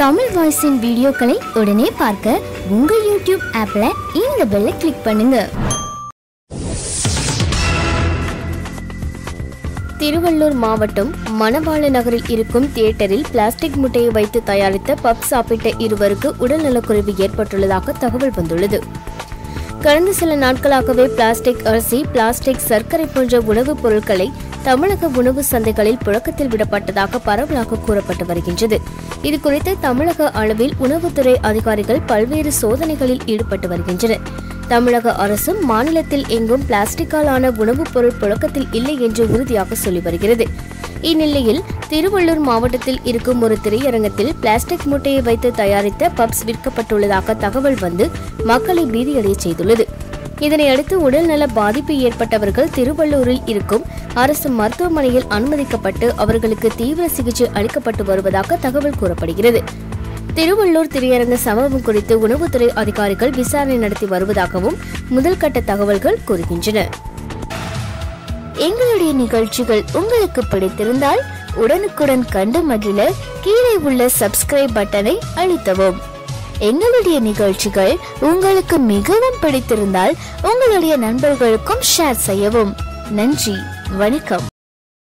தமிழ் வாய்ஸின் வீடியோக்களை உடனே பார்க்க உங்கள் யூடியூப் ஆப்ல இந்த பெல்லை கிளிக் பண்ணுங்க. திருவள்ளூர் மாவட்டம் மணவாள நகரில் இருக்கும் தியேட்டரில் பிளாஸ்டிக் முட்டையை வைத்து தயாரித்த பப் சாப்பிட்ட இருவருக்கு உடல்நலக்குறைவு ஏற்பட்டுள்ளதாக தகவல் வந்துள்ளது. கடந்த சில நாட்களாகவே பிளாஸ்டிக் அரிசி பிளாஸ்டிக் சர்க்கரை போன்ற உணவுப் பொருட்களை தமிழக உணவு சந்தைகளில் புழக்கத்தில் விடப்பட்டதாக பரவலாக கூறப்பட்டு வருகின்றது. இது குறித்து தமிழக அளவில் உணவுத்துறை அதிகாரிகள் பல்வேறு சோதனைகளில் ஈடுபட்டு வருகின்றனர். தமிழக அரசும் மாநிலத்தில் எங்கும் பிளாஸ்டிக்கால் ஆன உணவுப் பொருள் புழக்கத்தில் இல்லை என்று உறுதியாக சொல்லி வருகிறது. இந்நிலையில் திருவள்ளூர் மாவட்டத்தில் இருக்கும் ஒரு திரையரங்கத்தில் பிளாஸ்டிக் மூட்டையை வைத்து தயாரித்த பப்ஸ் விற்கப்பட்டுள்ளதாக தகவல் வந்து மக்களை பீதியடைய செய்துள்ளது. இதனையடுத்து உடல்நல பாதிப்பு ஏற்பட்டவர்கள் திருவள்ளூரில் இருக்கும் அரசு மருத்துவமனையில் அனுமதிக்கப்பட்டு அவர்களுக்கு தீவிர சிகிச்சை அளிக்கப்பட்டு வருவதாக தகவல் கூறப்படுகிறது. திருவள்ளூர் திரையரங்க சம்பவம் குறித்து உணவுத்துறை அதிகாரிகள் விசாரணை நடத்தி வருவதாகவும் முதல்கட்ட தகவல்கள் கூறுகின்றன. எங்களுடைய நிகழ்ச்சிகள் உங்களுக்கு பிடித்திருந்தால் உடனுக்குடன் கண்டு மகிழ கீழே உள்ள சப்ஸ்கிரைப் பட்டனை அழுத்தவும். எங்களுடைய நிகழ்ச்சிகள் உங்களுக்கு மிகவும் பிடித்திருந்தால் உங்களுடைய நண்பர்களுக்கும் ஷேர் செய்யவும். நன்றி வணக்கம்.